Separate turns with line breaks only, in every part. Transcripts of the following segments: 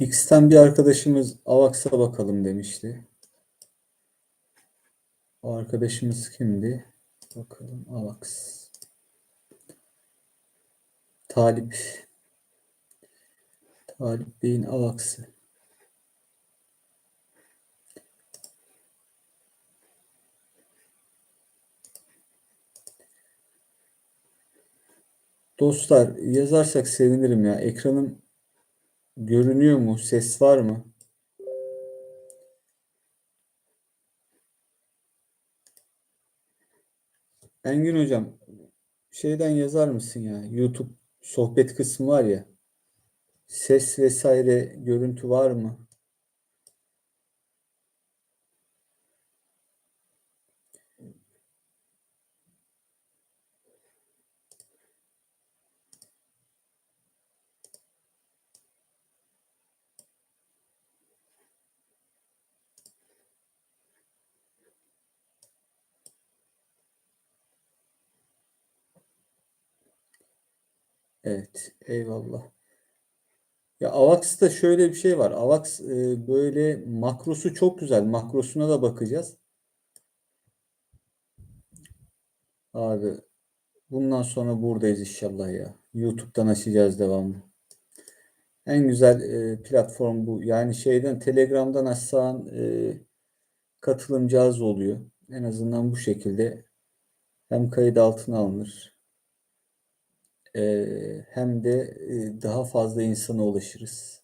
X'ten bir arkadaşımız Avax'a bakalım demişti. O arkadaşımız kimdi? Bakalım Avax. Talip. Talip Bey'in Avax'ı. Dostlar yazarsak sevinirim ya. Ekranım görünüyor mu? Ses var mı? Engin hocam şeyden yazar mısın ya? YouTube sohbet kısmı var ya. Ses vesaire görüntü var mı? Evet, eyvallah. Ya Avax'ta şöyle bir şey var. Avax e, böyle makrosu çok güzel. Makrosuna da bakacağız. Abi bundan sonra buradayız inşallah ya. YouTube'dan açacağız devamlı. En güzel e, platform bu. Yani şeyden Telegram'dan açsan e, katılım cihazı oluyor. En azından bu şekilde hem kayıt altına alınır hem de e, daha fazla insana ulaşırız.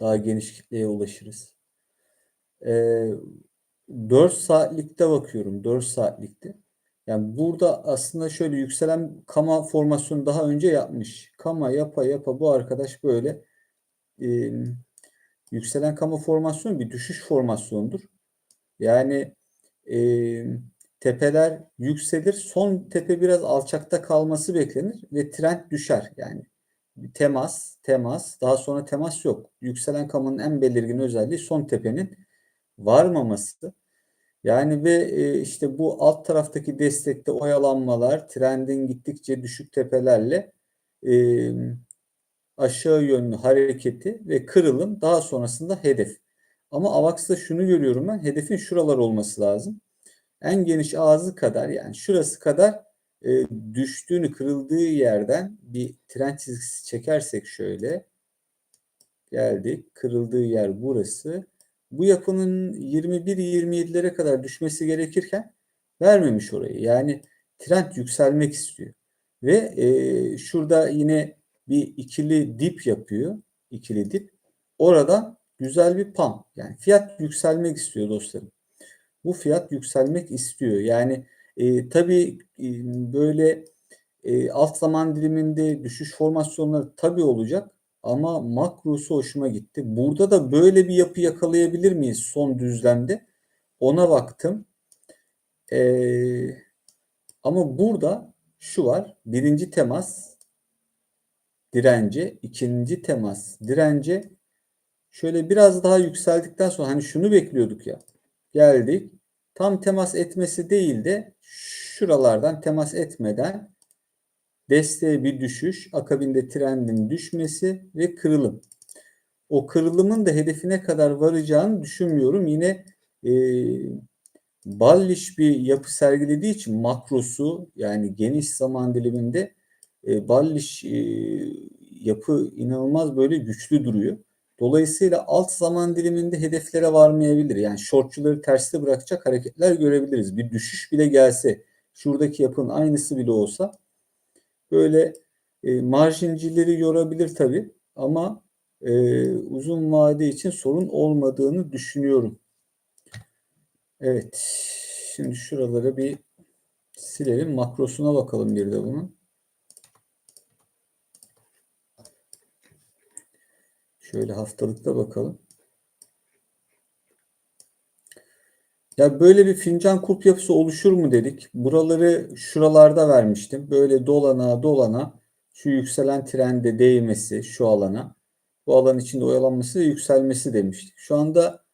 Daha geniş kitleye ulaşırız. E, 4 saatlikte bakıyorum. 4 saatlikte. Yani burada aslında şöyle yükselen kama formasyonu daha önce yapmış. Kama yapa yapa bu arkadaş böyle e, yükselen kama formasyonu bir düşüş formasyonudur. Yani e, tepeler yükselir. Son tepe biraz alçakta kalması beklenir ve trend düşer. Yani temas, temas, daha sonra temas yok. Yükselen kamanın en belirgin özelliği son tepenin varmaması. Yani ve e, işte bu alt taraftaki destekte oyalanmalar, trendin gittikçe düşük tepelerle e, aşağı yönlü hareketi ve kırılım daha sonrasında hedef. Ama AVAX'ta şunu görüyorum ben, hedefin şuralar olması lazım. En geniş ağzı kadar yani şurası kadar e, düştüğünü, kırıldığı yerden bir trend çizgisi çekersek şöyle geldik. Kırıldığı yer burası. Bu yapının 21-27'lere kadar düşmesi gerekirken vermemiş orayı. Yani trend yükselmek istiyor. Ve e, şurada yine bir ikili dip yapıyor. İkili dip. Orada güzel bir pam. Yani fiyat yükselmek istiyor dostlarım. Bu fiyat yükselmek istiyor. Yani e, tabii e, böyle e, alt zaman diliminde düşüş formasyonları tabii olacak. Ama makrosu hoşuma gitti. Burada da böyle bir yapı yakalayabilir miyiz son düzlemde? Ona baktım. Ee, ama burada şu var. Birinci temas dirence, ikinci temas dirence şöyle biraz daha yükseldikten sonra hani şunu bekliyorduk ya. Geldik. Tam temas etmesi değil de şuralardan temas etmeden desteğe bir düşüş, akabinde trendin düşmesi ve kırılım. O kırılımın da hedefine kadar varacağını düşünmüyorum. Yine e, balliş bir yapı sergilediği için makrosu yani geniş zaman diliminde e, balliş e, yapı inanılmaz böyle güçlü duruyor. Dolayısıyla alt zaman diliminde hedeflere varmayabilir. Yani shortçuları terste bırakacak hareketler görebiliriz. Bir düşüş bile gelse şuradaki yapının aynısı bile olsa böyle e, marjincileri yorabilir tabii ama e, uzun vade için sorun olmadığını düşünüyorum. Evet. Şimdi şuraları bir silelim. Makrosuna bakalım bir de bunun. Şöyle haftalıkta bakalım. Ya böyle bir fincan kulp yapısı oluşur mu dedik. Buraları şuralarda vermiştim. Böyle dolana dolana şu yükselen trende değmesi şu alana. Bu alan içinde oyalanması ve yükselmesi demiştik. Şu anda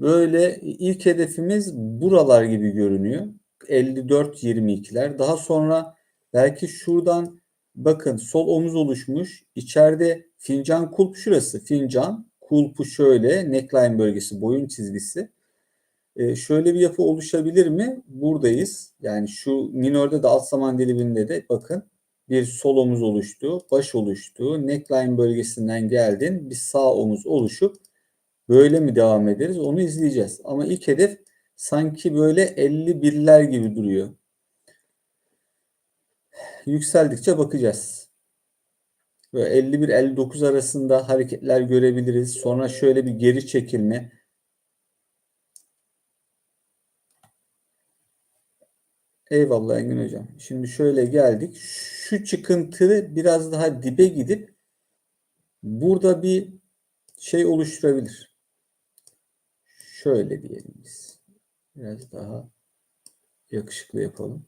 böyle ilk hedefimiz buralar gibi görünüyor. 54-22'ler. Daha sonra belki şuradan bakın sol omuz oluşmuş. İçeride fincan kulp şurası. Fincan kulpu şöyle, neckline bölgesi, boyun çizgisi. Ee, şöyle bir yapı oluşabilir mi? Buradayız. Yani şu minörde de alt zaman diliminde de bakın bir sol omuz oluştu, baş oluştu, neckline bölgesinden geldin, bir sağ omuz oluşup böyle mi devam ederiz? Onu izleyeceğiz. Ama ilk hedef sanki böyle 51'ler gibi duruyor. Yükseldikçe bakacağız. Böyle 51-59 arasında hareketler görebiliriz. Sonra şöyle bir geri çekilme. Eyvallah Engin Hocam. Şimdi şöyle geldik. Şu çıkıntı biraz daha dibe gidip burada bir şey oluşturabilir. Şöyle diyelim biz. Biraz daha yakışıklı yapalım.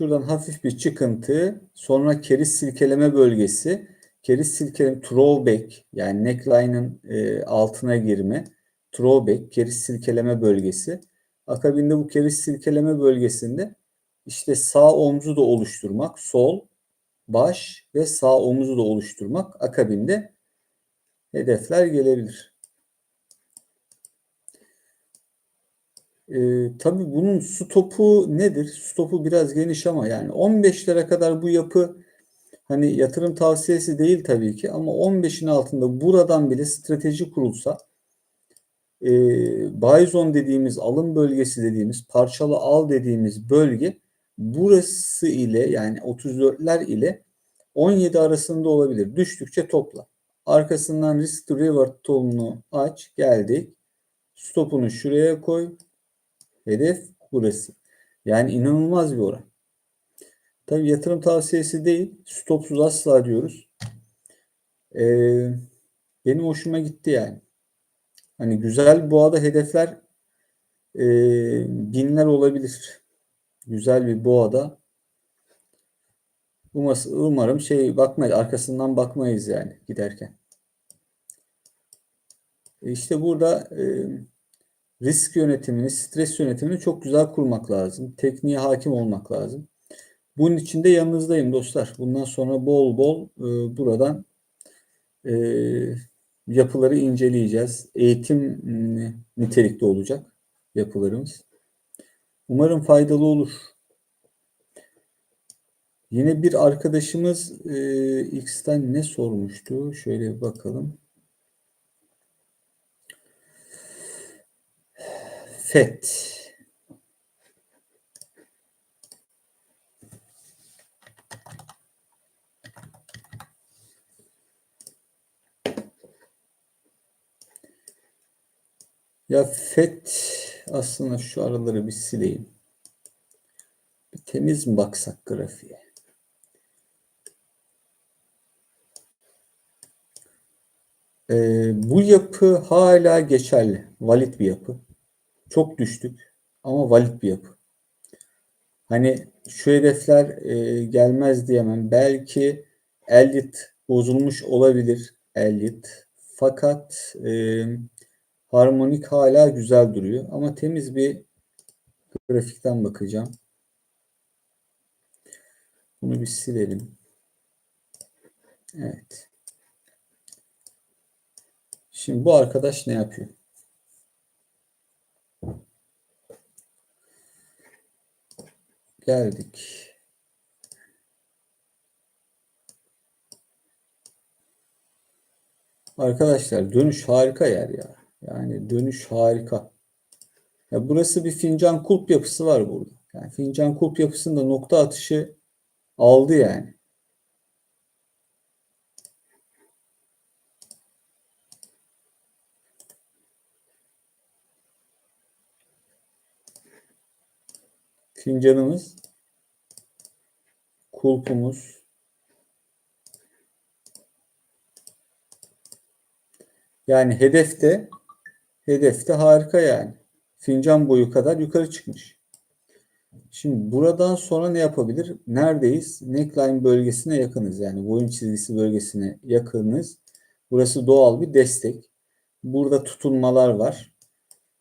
Şuradan hafif bir çıkıntı, sonra keriz silkeleme bölgesi, keriz silkeleme throwback yani neckline'ın e, altına girme, throwback, keriz silkeleme bölgesi. Akabinde bu keriz silkeleme bölgesinde işte sağ omzu da oluşturmak, sol, baş ve sağ omuzu da oluşturmak akabinde hedefler gelebilir. Ee, tabii bunun stopu nedir? Stopu biraz geniş ama yani 15'lere kadar bu yapı hani yatırım tavsiyesi değil tabii ki ama 15'in altında buradan bile strateji kurulsa e, buy zone dediğimiz alım bölgesi dediğimiz parçalı al dediğimiz bölge burası ile yani 34'ler ile 17 arasında olabilir. Düştükçe topla. Arkasından risk to reward tonunu aç. Geldik. Stopunu şuraya koy. Hedef burası. Yani inanılmaz bir oran. Tabii yatırım tavsiyesi değil. Stopsuz asla diyoruz. Ee, benim hoşuma gitti yani. Hani güzel boğada hedefler e, binler olabilir. Güzel bir boğada. Umarım şey bakmayız. Arkasından bakmayız yani giderken. İşte burada e, risk yönetimini, stres yönetimini çok güzel kurmak lazım. Tekniğe hakim olmak lazım. Bunun için de yanınızdayım dostlar. Bundan sonra bol bol e, buradan e, yapıları inceleyeceğiz. Eğitim nitelikli olacak yapılarımız. Umarım faydalı olur. Yine bir arkadaşımız e, X'ten ne sormuştu? Şöyle bir bakalım. FET. Ya FET aslında şu araları bir sileyim. Bir temiz mi baksak grafiğe? Ee, bu yapı hala geçerli. Valid bir yapı. Çok düştük ama valid bir yapı. Hani şu hedefler e, gelmez diyemem. Belki Elliot bozulmuş olabilir. Elliot. Fakat e, harmonik hala güzel duruyor. Ama temiz bir grafikten bakacağım. Bunu bir silelim. Evet. Şimdi bu arkadaş ne yapıyor? Geldik. Arkadaşlar dönüş harika yer ya. Yani dönüş harika. Ya burası bir fincan kulp yapısı var burada. Yani fincan kulp yapısında nokta atışı aldı yani. Fincanımız, kulpumuz, yani hedefte hedefte harika yani. Fincan boyu kadar yukarı çıkmış. Şimdi buradan sonra ne yapabilir? Neredeyiz? Neckline bölgesine yakınız. Yani boyun çizgisi bölgesine yakınız. Burası doğal bir destek. Burada tutunmalar var.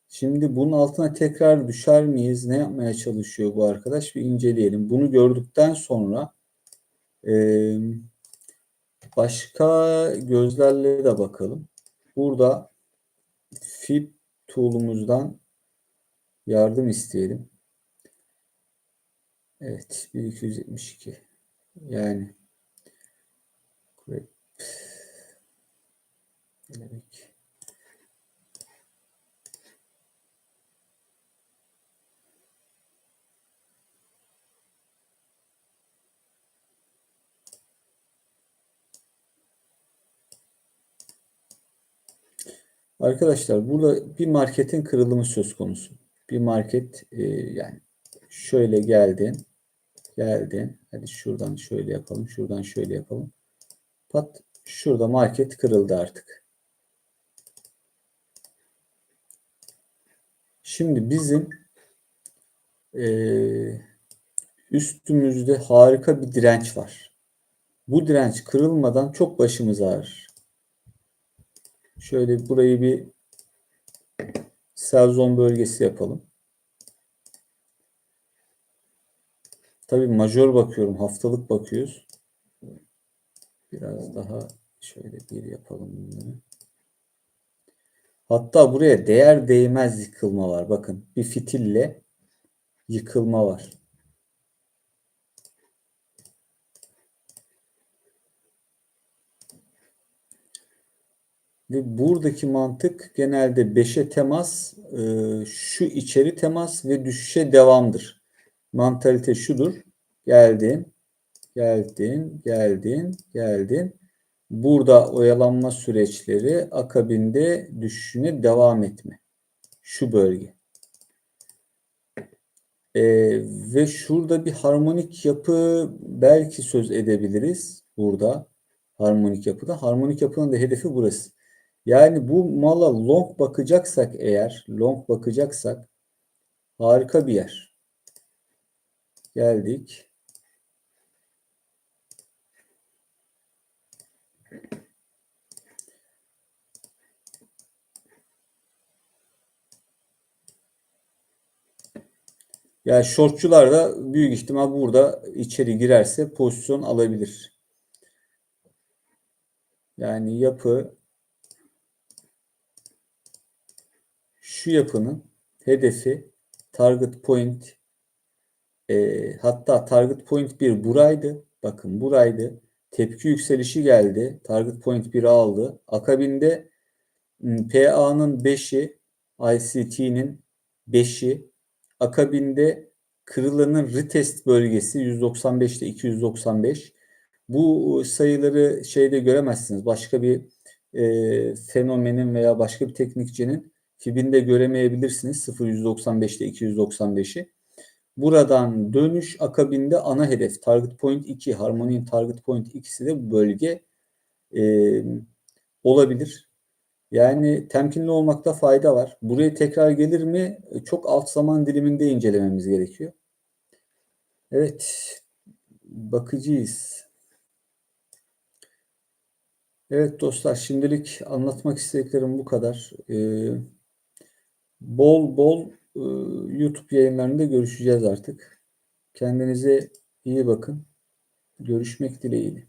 Şimdi bunun altına tekrar düşer miyiz? Ne yapmaya çalışıyor bu arkadaş? Bir inceleyelim. Bunu gördükten sonra eee, başka gözlerle de bakalım. Burada Fib tool'umuzdan yardım isteyelim. Evet 1272 yani demek? Arkadaşlar burada bir marketin kırılımı söz konusu. Bir market e, yani şöyle geldin geldin. Hadi şuradan şöyle yapalım. Şuradan şöyle yapalım. Pat şurada market kırıldı artık. Şimdi bizim e, üstümüzde harika bir direnç var. Bu direnç kırılmadan çok başımız ağrır. Şöyle burayı bir zone bölgesi yapalım. Tabii majör bakıyorum. Haftalık bakıyoruz. Biraz daha şöyle bir yapalım bunları. Hatta buraya değer değmez yıkılma var. Bakın bir fitille yıkılma var. Ve buradaki mantık genelde 5'e temas, e, şu içeri temas ve düşüşe devamdır. Mantalite şudur. Geldin, geldin, geldin, geldin. Burada oyalanma süreçleri akabinde düşüşüne devam etme. Şu bölge. E, ve şurada bir harmonik yapı belki söz edebiliriz. Burada harmonik yapıda. Harmonik yapının da hedefi burası. Yani bu mala long bakacaksak eğer, long bakacaksak harika bir yer. Geldik. Yani shortçular da büyük ihtimal burada içeri girerse pozisyon alabilir. Yani yapı şu yapının hedefi target point e, hatta target point 1 buraydı. Bakın buraydı. Tepki yükselişi geldi. Target point 1'i aldı. Akabinde PA'nın 5'i ICT'nin 5'i akabinde kırılanın retest bölgesi 195 ile 295. Bu sayıları şeyde göremezsiniz. Başka bir e, fenomenin veya başka bir teknikçinin Fib'inde göremeyebilirsiniz 0.195'te 295'i. Buradan dönüş akabinde ana hedef target point 2, harmoninin target point ikisi de bu bölge e, olabilir. Yani temkinli olmakta fayda var. Buraya tekrar gelir mi? Çok alt zaman diliminde incelememiz gerekiyor. Evet. Bakıcıyız. Evet dostlar şimdilik anlatmak istediklerim bu kadar. Ee, bol bol e, YouTube yayınlarında görüşeceğiz artık. Kendinize iyi bakın. Görüşmek dileğiyle.